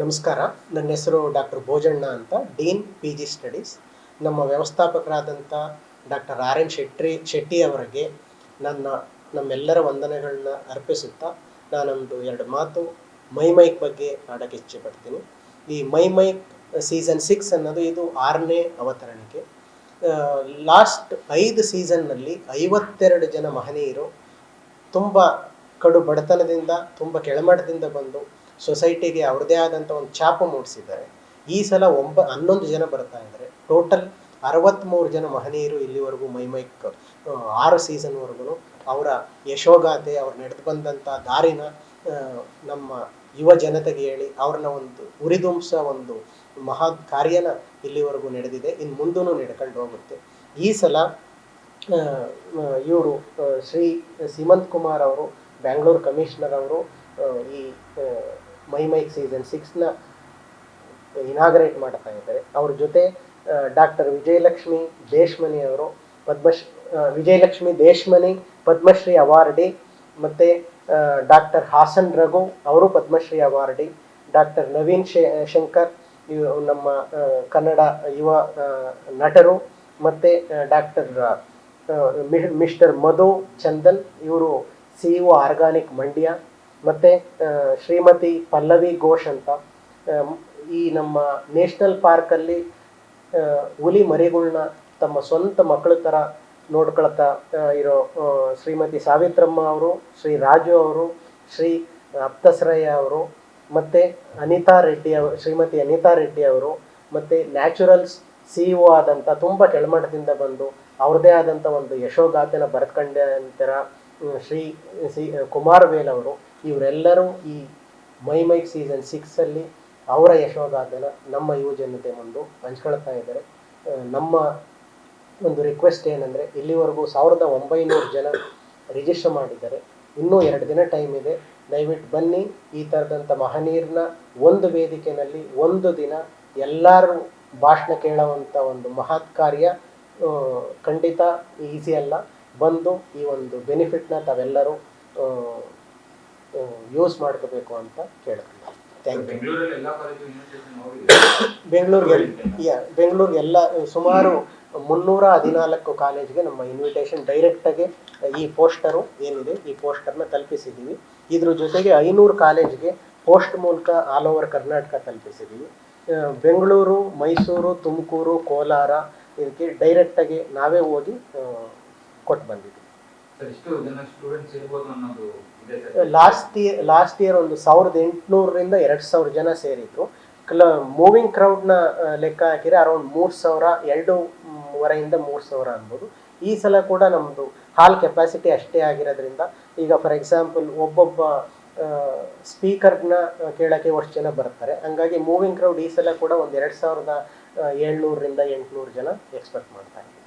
ನಮಸ್ಕಾರ. ನನ್ನ ಹೆಸರು ಡಾಕ್ಟರ್ ಭೋಜಣ್ಣ ಅಂತ, ಡೀನ್ ಪಿ ಜಿ ಸ್ಟಡೀಸ್ ನಮ್ಮ ವ್ಯವಸ್ಥಾಪಕರಾದಂಥ doctor R N Shetty Shetty ಅವರಿಗೆ ನನ್ನ, ನಮ್ಮೆಲ್ಲರ ವಂದನೆಗಳನ್ನ ಅರ್ಪಿಸುತ್ತಾ ನಾನೊಂದು ಎರಡು ಮಾತು ಮೈ ಮೈಕ್ ಬಗ್ಗೆ ಆಡೋಕ್ಕೆ ಇಚ್ಛೆ ಪಡ್ತೀನಿ. ಈ ಮೈ ಮೈಕ್ ಸೀಸನ್ ಸಿಕ್ಸ್ ಅನ್ನೋದು ಇದು ಆರನೇ ಅವತರಣಿಕೆ. ಲಾಸ್ಟ್ ಐದು ಸೀಸನ್ನಲ್ಲಿ ಐವತ್ತೆರಡು ಜನ ಮಹನೀಯರು ತುಂಬ ಕಡು ಬಡತನದಿಂದ, ತುಂಬ ಕೆಳಮಟ್ಟದಿಂದ ಬಂದು ಸೊಸೈಟಿಗೆ ಅವ್ರದ್ದೇ ಆದಂಥ ಒಂದು ಛಾಪು ಮೂಡಿಸಿದ್ದಾರೆ. ಈ ಸಲ ಒಂಬ, ಹನ್ನೊಂದು ಜನ ಬರ್ತಾ ಇದ್ದಾರೆ. ಟೋಟಲ್ ಅರವತ್ತ್ಮೂರು ಜನ ಮಹನೀಯರು ಇಲ್ಲಿವರೆಗೂ ಮೈಮೈಕ್ ಮೈಕ್ ಆರು ಸೀಸನ್ವರೆಗೂ ಅವರ ಯಶೋಗಾಥೆ, ಅವ್ರು ನಡೆದು ಬಂದಂಥ ದಾರಿನ ನಮ್ಮ ಯುವ ಜನತೆಗೆ ಹೇಳಿ ಅವ್ರನ್ನ ಒಂದು ಉರಿದುಂಸ ಒಂದು ಮಹಾ ಕಾರ್ಯನ ಇಲ್ಲಿವರೆಗೂ ನಡೆದಿದೆ. ಇನ್ನು ಮುಂದೂ ನಡ್ಕೊಂಡು ಹೋಗುತ್ತೆ. ಈ ಸಲ ಇವರು ಶ್ರೀ ಸೀಮಂತ್ ಕುಮಾರ್ ಅವರು ಬ್ಯಾಂಗ್ಳೂರು ಕಮಿಷನರ್ ಅವರು ಈ ಮೈ ಮೈಕ್ ಸೀಸನ್ ಸಿಕ್ಸ್ನ ಇನಾಗ್ರೇಟ್ ಮಾಡ್ತಾ ಇದ್ದಾರೆ. ಅವ್ರ ಜೊತೆ ಡಾಕ್ಟರ್ ವಿಜಯಲಕ್ಷ್ಮಿ ದೇಶ್ಮನಿ ಅವರು, ಪದ್ಮಶ್ ವಿಜಯಲಕ್ಷ್ಮಿ ದೇಶ್ಮನಿ, ಪದ್ಮಶ್ರೀ ಅವಾರ್ಡಿ ಮತ್ತು ಡಾಕ್ಟರ್ ಹಾಸನ್ ರಘು ಅವರು ಪದ್ಮಶ್ರೀ ಅವಾರ್ಡಿ ಡಾಕ್ಟರ್ ನವೀನ್ ಶಂಕರ್ ನಮ್ಮ ಕನ್ನಡ ಯುವ ನಟರು ಮತ್ತು ಡಾಕ್ಟರ್ ಮಿಸ್ಟರ್ ಮಧು ಚಂದನ್ ಇವರು ಸಿ ಆರ್ಗಾನಿಕ್ ಮಂಡ್ಯ ಮತ್ತು ಶ್ರೀಮತಿ ಪಲ್ಲವಿ ಘೋಷ್ ಅಂತ ಈ ನಮ್ಮ ನೇಷನಲ್ ಪಾರ್ಕಲ್ಲಿ ಹುಲಿ ಮರಿಗಳನ್ನ ತಮ್ಮ ಸ್ವಂತ ಮಕ್ಕಳ ಥರ ನೋಡ್ಕೊಳ್ತಾ ಇರೋ ಶ್ರೀಮತಿ ಸಾವಿತ್ರಮ್ಮ ಅವರು, ಶ್ರೀ ರಾಜು ಅವರು, ಶ್ರೀ ಅಪ್ತಸ್ರಯ್ಯ ಅವರು, ಮತ್ತು ಅನಿತಾ ರೆಡ್ಡಿ ಅವರು ಶ್ರೀಮತಿ ಅನಿತಾ ರೆಡ್ಡಿ ಅವರು, ಮತ್ತು ನ್ಯಾಚುರಲ್ಸ್ ಸಿ ಇ ಆದಂಥ ತುಂಬ ಕೆಳಮಟ್ಟದಿಂದ ಬಂದು, ಅವ್ರದ್ದೇ ಆದಂಥ ಒಂದು ಯಶೋಗಾಥೆನ ನಂತರ ಶ್ರೀ, ಸಿ ಕುಮಾರವೇಲ್ ಅವರು ಇವರೆಲ್ಲರೂ ಈ ಮೈ ಮೈಕ್ ಸೀಸನ್ ಸಿಕ್ಸಲ್ಲಿ ಅವರ ಯಶೋಗಾಧನ ನಮ್ಮ ಯುವಜನತೆ ಮುಂದೆ ಹಂಚ್ಕೊಳ್ತಾ ಇದ್ದಾರೆ. ನಮ್ಮ ಒಂದು ರಿಕ್ವೆಸ್ಟ್ ಏನಂದರೆ ಇಲ್ಲಿವರೆಗೂ ಸಾವಿರದ ಒಂಬೈನೂರು ಜನ ರಿಜಿಸ್ಟರ್ ಮಾಡಿದ್ದಾರೆ. ಇನ್ನೂ ಎರಡು ದಿನ ಟೈಮ್ ಇದೆ. ದಯವಿಟ್ಟು ಬನ್ನಿ. ಈ ಥರದಂಥ ಮಹನೀರ್ನ ಒಂದು ವೇದಿಕೆಯಲ್ಲಿ ಒಂದು ದಿನ ಎಲ್ಲರೂ ಭಾಷಣ ಕೇಳುವಂಥ ಒಂದು ಮಹತ್ ಕಾರ್ಯ ಖಂಡಿತ ಈಸಿ ಅಲ್ಲ. ಬಂದು ಈ ಒಂದು ಬೆನಿಫಿಟ್ನ ತಾವೆಲ್ಲರೂ ಯೂಸ್ ಮಾಡ್ಕೋಬೇಕು ಅಂತ ಕೇಳ್ತೀನಿ. ಥ್ಯಾಂಕ್ ಯು ಬೆಂಗಳೂರಿಗೆ ಯಾ ಬೆಂಗಳೂರಿಗೆ ಎಲ್ಲ ಸುಮಾರು ಮುನ್ನೂರ ಹದಿನಾಲ್ಕು ಕಾಲೇಜ್ಗೆ ನಮ್ಮ ಇನ್ವಿಟೇಷನ್ ಡೈರೆಕ್ಟಾಗಿ ಈ ಪೋಸ್ಟರು ಏನಿದೆ ಈ ಪೋಸ್ಟರ್ನ ತಲುಪಿಸಿದ್ದೀವಿ. ಇದ್ರ ಜೊತೆಗೆ ಐನೂರು ಕಾಲೇಜ್ಗೆ ಪೋಸ್ಟ್ ಮೂಲಕ ಆಲ್ ಓವರ್ ಕರ್ನಾಟಕ ತಲುಪಿಸಿದ್ದೀವಿ. ಬೆಂಗಳೂರು ಮೈಸೂರು ತುಮಕೂರು ಕೋಲಾರ ಇದಕ್ಕೆ ಡೈರೆಕ್ಟಾಗಿ ನಾವೇ ಹೋಗಿ ಕೊಟ್ಟು ಬಂದಿದ್ದೀವಿ. ಲಾಸ್ಟ್ ಇಯರ್ ಲಾಸ್ಟ್ ಇಯರ್ ಒಂದು ಸಾವಿರದ ಎಂಟುನೂರರಿಂದ ಎರಡು ಸಾವಿರ ಜನ ಸೇರಿದ್ರು. ಕ್ಲ ಮೂವಿಂಗ್ ಕ್ರೌಡ್ನ ಲೆಕ್ಕ ಹಾಕಿದರೆ ಅರೌಂಡ್ ಮೂರು ಸಾವಿರ, ಎರಡು ವರೆಯಿಂದ ಮೂರು ಸಾವಿರ ಅನ್ಬೋದು ಈ ಸಲ ಕೂಡ ನಮ್ಮದು ಹಾಲ್ ಕೆಪಾಸಿಟಿ ಅಷ್ಟೇ ಆಗಿರೋದ್ರಿಂದ, ಈಗ ಫಾರ್ ಎಕ್ಸಾಂಪಲ್ ಒಬ್ಬೊಬ್ಬ ಸ್ಪೀಕರ್ನ ಕೇಳೋಕ್ಕೆ ಅಷ್ಟು ಜನ ಬರ್ತಾರೆ. ಹಂಗಾಗಿ ಮೂವಿಂಗ್ ಕ್ರೌಡ್ ಈ ಸಲ ಕೂಡ ಒಂದು ಎರಡು ಸಾವಿರದ ಏಳ್ನೂರರಿಂದ ಎಂಟುನೂರು ಜನ ಎಕ್ಸ್ಪೆಕ್ಟ್ ಮಾಡ್ತಾ ಇದ್ದೀವಿ.